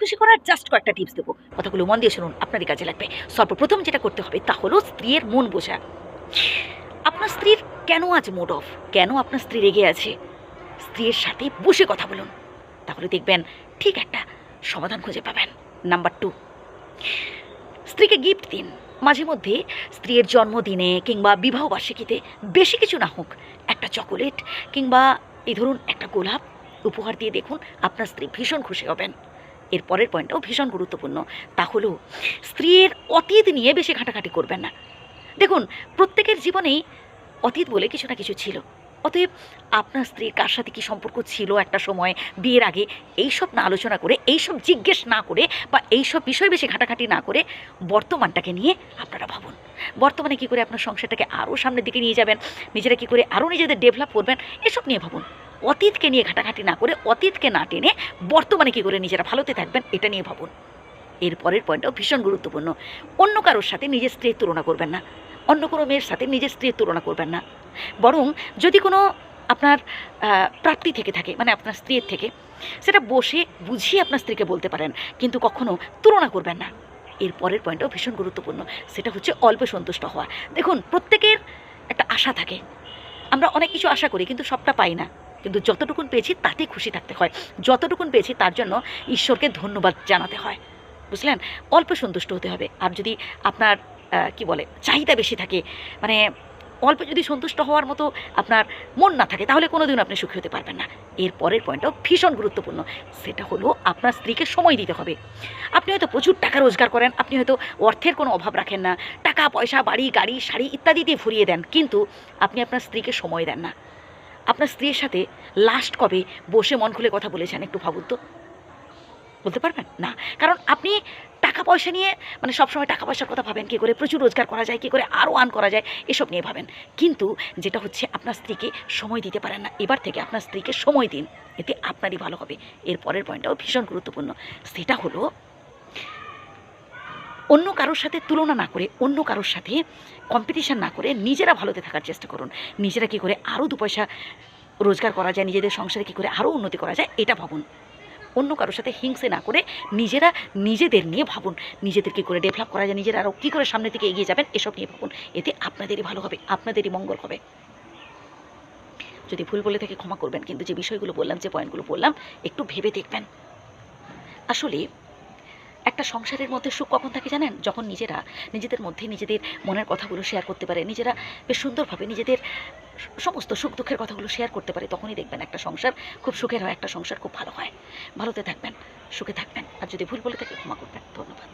খুশি করার জাস্ট কয়েকটা টিপস দেবো। কথাগুলো মন দিয়ে শুনুন, আপনারই কাজে লাগবে। সর্বপ্রথম যেটা করতে হবে, তা হলো স্ত্রীর মন বোঝা। আপনার স্ত্রীর কেন আজ মুড অফ কেন আপনার স্ত্রী রেগে আছে? স্ত্রীর সাথে বসে কথা বলুন। তাহলে দেখবেন ঠিক একটা সমাধান খুঁজে পাবেন। নাম্বার টু স্ত্রীকে গিফট দিন। মাঝে মধ্যে স্ত্রীর জন্মদিনে কিংবা বিবাহবার্ষিকীতে বেশি কিছু না হোক, একটা চকোলেট কিংবা এই ধরুন একটা গোলাপ উপহার দিয়ে দেখুন, আপনার স্ত্রী ভীষণ খুশি হবেন। এর পরের পয়েন্টটাও ভীষণ গুরুত্বপূর্ণ। তা হলো স্ত্রীর অতীত নিয়ে বেশি ঘাটাঘাটি করবেন না। দেখুন, প্রত্যেকের জীবনেই অতীত বলে কিছু না কিছু ছিল। অতএব আপনার স্ত্রীর কার সাথে কী সম্পর্ক ছিল একটা সময়, বিয়ের আগে? এইসব না আলোচনা করে, এইসব জিজ্ঞেস না করে বা এইসব বিষয় বেশি ঘাটাঘাটি না করে বর্তমানটাকে নিয়ে আপনারা ভাবুন। বর্তমানে কী করে আপনার সংসারটাকে আরও সামনের দিকে নিয়ে যাবেন? নিজেরা কী করে আরও নিজেদের ডেভেলপ করবেন? এসব নিয়ে ভাবুন। অতীতকে নিয়ে ঘাটাঘাটি না করে, অতীতকে না টেনে বর্তমানে কী করে নিজেরা ভালোতে থাকবেন, এটা নিয়ে ভাবুন। এর পরের পয়েন্টটাও ভীষণ গুরুত্বপূর্ণ। অন্য কারোর সাথে নিজের স্ত্রীর তুলনা করবেন না। অন্য কোনো মেয়ের সাথে নিজের স্ত্রীর তুলনা করবেন না। বরং যদি কোনো আপনার প্রাপ্তি থেকে থাকে মানে আপনার স্ত্রীর থেকে, সেটা বসে বুঝিয়ে আপনার স্ত্রীকে বলতে পারেন, কিন্তু কখনো তুলনা করবেন না। এর পরের পয়েন্টটাও ভীষণ গুরুত্বপূর্ণ, সেটা হচ্ছে অল্প সন্তুষ্ট হওয়া। দেখুন, প্রত্যেকের একটা আশা থাকে। আমরা অনেক কিছু আশা করি, কিন্তু সবটা পাই না। কিন্তু যতটুকুন পেয়েছি তাতে খুশি থাকতে হয়। যতটুকুন পেয়েছি, তার জন্য ঈশ্বরকে ধন্যবাদ জানাতে হয়। বুঝলেন? অল্প সন্তুষ্ট হতে হবে। আর যদি আপনার কি বলে, চাহিদা বেশি থাকে। মানে অল্প যদি সন্তুষ্ট হওয়ার মতো আপনার মন না থাকে, তাহলে কোনোদিন আপনি সুখী হতে পারবেন না। এর পরের পয়েন্টটাও ভীষণ গুরুত্বপূর্ণ। সেটা হলো আপনার স্ত্রীকে সময় দিতে হবে। আপনি হয়তো প্রচুর টাকা রোজগার করেন, আপনি হয়তো অর্থের কোনো অভাব রাখেন না। টাকা, পয়সা, বাড়ি, গাড়ি, শাড়ি ইত্যাদি দিয়ে ফুরিয়ে দেন, কিন্তু আপনি আপনার স্ত্রীকে সময় দেন না। আপনার স্ত্রীর সাথে লাস্ট কবে বসে মন খুলে কথা বলেছেন একটু ভাবুন তো। বলতে পারবেন? না। কারণ আপনি টাকা পয়সা নিয়ে মানে সবসময় টাকা পয়সার কথা ভাবেন, কী করে প্রচুর রোজগার করা যায়, কী করে আরও আর্ন করা যায়, এসব নিয়ে ভাবেন। কিন্তু যেটা হচ্ছে আপনার স্ত্রীকে সময় দিতে পারেন না। এবার থেকে আপনার স্ত্রীকে সময় দিন। এতে আপনারই ভালো হবে। এর পরের পয়েন্টটাও ভীষণ গুরুত্বপূর্ণ। সেটা হলো, অন্য কারোর সাথে তুলনা না করে, অন্য কারোর সাথে কম্পিটিশন না করে নিজেরা ভালোতে থাকার চেষ্টা করুন। নিজেরা কী করে আরও দু পয়সা রোজগার করা যায়, নিজেদের সংসারে কী করে আরও উন্নতি করা যায়, এটা ভাবুন। অন্য কারোর সাথে হিংসে না করে নিজেরা নিজেদের নিয়ে ভাবুন। নিজেদের কী করে ডেভেলপ করা যায়? নিজেরা আরও কী করে সামনে থেকে এগিয়ে যাবেন? এসব নিয়ে ভাবুন। এতে আপনাদেরই ভালো হবে, আপনাদেরই মঙ্গল হবে। যদি ভুল বলে থাকে ক্ষমা করবেন, কিন্তু যে বিষয়গুলো বললাম, যে পয়েন্টগুলো বললাম, একটু ভেবে দেখবেন। আসলে একটা সংসারের মধ্যে সুখ কখন থাকে জানেন? যখন নিজেরা, নিজেদের মধ্যে নিজেদের মনের কথাগুলো শেয়ার করতে পারে, নিজেরা বেশ সুন্দরভাবে নিজেদের সমস্ত সুখ দুঃখের কথাগুলো শেয়ার করতে পারে, তখনই দেখবেন একটা সংসার খুব সুখের হয়, একটা সংসার খুব ভালো হয়। ভালোতে থাকবেন, সুখে থাকবেন, আর যদি ভুল বলে থাকে ক্ষমা করবেন। ধন্যবাদ।